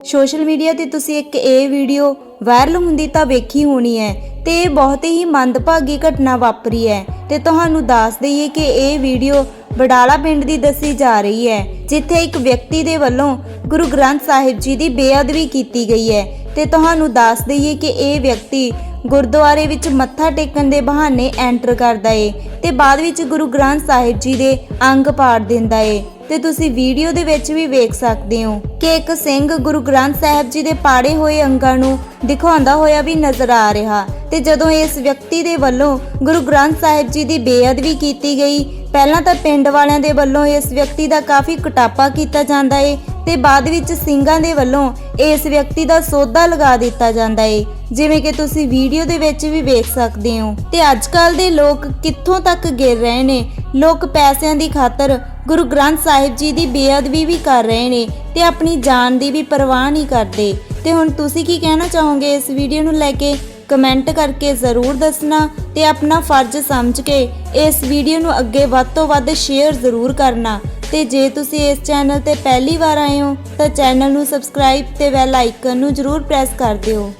Social media ਤੇ ਤੁਸੀਂ ਇੱਕ ਇਹ ਵੀਡੀਓ ਵਾਇਰਲ ਹੁੰਦੀ ਤਾਂ ਵੇਖੀ ਹੋਣੀ ਹੈ ਤੇ ਇਹ ਬਹੁਤ ਹੀ ਮੰਦਭਾਗੀ ਘਟਨਾ ਵਾਪਰੀ ਹੈ ਤੇ ਤੁਹਾਨੂੰ ਦੱਸ ਦਈਏ ਕਿ ਇਹ ਵੀਡੀਓ ਬਡਾਲਾ ਪਿੰਡ ਦੀ ਦੱਸੀ ਜਾ ਰਹੀ ਹੈ, ਜਿੱਥੇ ਇੱਕ ਵਿਅਕਤੀ ਦੇ ਵੱਲੋਂ ਗੁਰੂ ਗ੍ਰੰਥ ਸਾਹਿਬ ਜੀ ਦੀ ਬੇਅਦਬੀ ਕੀਤੀ ਗਈ ਹੈ ਤੇ ਤੁਹਾਨੂੰ ਦੱਸ ਦਈਏ ਕਿ ਇਹ ਵਿਅਕਤੀ ਗੁਰਦੁਆਰੇ ਵਿੱਚ ਮੱਥਾ ਟੇਕਣ ਦੇ ਬਹਾਨੇ ਐਂਟਰ ਕਰਦਾ ਏ ਤੇ ਬਾਅਦ ਵਿੱਚ ਗੁਰੂ ਗ੍ਰੰਥ ਸਾਹਿਬ ਜੀ ਦੇ ਅੰਗ ਪਾੜ ਦਿੰਦਾ ਏ। ਤੇ ਤੁਸੀਂ ਵੀਡੀਓ ਦੇ ਵਿੱਚ ਵੀ ਵੇਖ ਸਕਦੇ ਹੋ ਕਿ ਇੱਕ ਸਿੰਘ ਗੁਰੂ ਗ੍ਰੰਥ ਸਾਹਿਬ ਜੀ ਦੇ ਪਾੜੇ ਹੋਏ ਅੰਗਾਂ ਨੂੰ ਦਿਖਾਉਂਦਾ ਹੋਇਆ ਵੀ ਨਜ਼ਰ ਆ ਰਿਹਾ। ਤੇ ਜਦੋਂ ਇਸ ਵਿਅਕਤੀ ਦੇ ਵੱਲੋਂ ਗੁਰੂ ਗ੍ਰੰਥ ਸਾਹਿਬ ਜੀ ਦੀ ਬੇਅਦਬੀ ਕੀਤੀ ਗਈ, ਪਹਿਲਾਂ ਤਾਂ ਪਿੰਡ ਵਾਲਿਆਂ ਦੇ ਵੱਲੋਂ ਇਸ ਵਿਅਕਤੀ ਦਾ ਕਾਫੀ ਕਟਾਪਾ ਕੀਤਾ ਜਾਂਦਾ ਏ ਤੇ ਬਾਅਦ ਵਿੱਚ ਸਿੰਘਾਂ ਦੇ ਵੱਲੋਂ ਇਸ ਵਿਅਕਤੀ ਦਾ ਸੌਦਾ ਲਗਾ ਦਿੱਤਾ ਜਾਂਦਾ ਏ। ਜਿਵੇਂ ਕਿ ਤੁਸੀਂ ਵੀਡੀਓ ਦੇ ਵਿੱਚ ਵੀ ਵੇਖ ਸਕਦੇ ਹੋ। ਤੇ ਅੱਜ ਕੱਲ ਦੇ ਲੋਕ ਕਿੱਥੋਂ ਤੱਕ ਗਿਰ ਰਹੇ ਨੇ? ਲੋਕ ਪੈਸਿਆਂ ਦੀ ਖਾਤਰ ਗੁਰੂ ਗ੍ਰੰਥ ਸਾਹਿਬ ਜੀ ਦੀ ਬੇਅਦਬੀ ਵੀ ਕਰ ਰਹੇ ਨੇ ਤੇ ਆਪਣੀ ਜਾਨ ਦੀ ਵੀ ਪਰਵਾਹ ਨਹੀਂ ਕਰਦੇ। ਤੇ ਹੁਣ ਤੁਸੀਂ ਕੀ ਕਹਿਣਾ ਚਾਹੋਗੇ ਇਸ ਵੀਡੀਓ ਨੂੰ ਲੈ ਕੇ? ਕਮੈਂਟ ਕਰਕੇ ਜ਼ਰੂਰ ਦੱਸਣਾ ਤੇ ਆਪਣਾ ਫਰਜ਼ ਸਮਝ ਕੇ ਇਸ ਵੀਡੀਓ ਨੂੰ ਅੱਗੇ ਵੱਧ ਤੋਂ ਵੱਧ ਸ਼ੇਅਰ ਜ਼ਰੂਰ ਕਰਨਾ। ਤੇ ਜੇ ਤੁਸੀਂ ਇਸ ਚੈਨਲ ਤੇ ਪਹਿਲੀ ਵਾਰ ਆਏ ਹੋ, ਤਾਂ ਚੈਨਲ ਨੂੰ ਸਬਸਕ੍ਰਾਈਬ ਤੇ ਬੈਲ ਆਈਕਨ ਨੂੰ ਜ਼ਰੂਰ ਪ੍ਰੈਸ ਕਰ ਦਿਓ।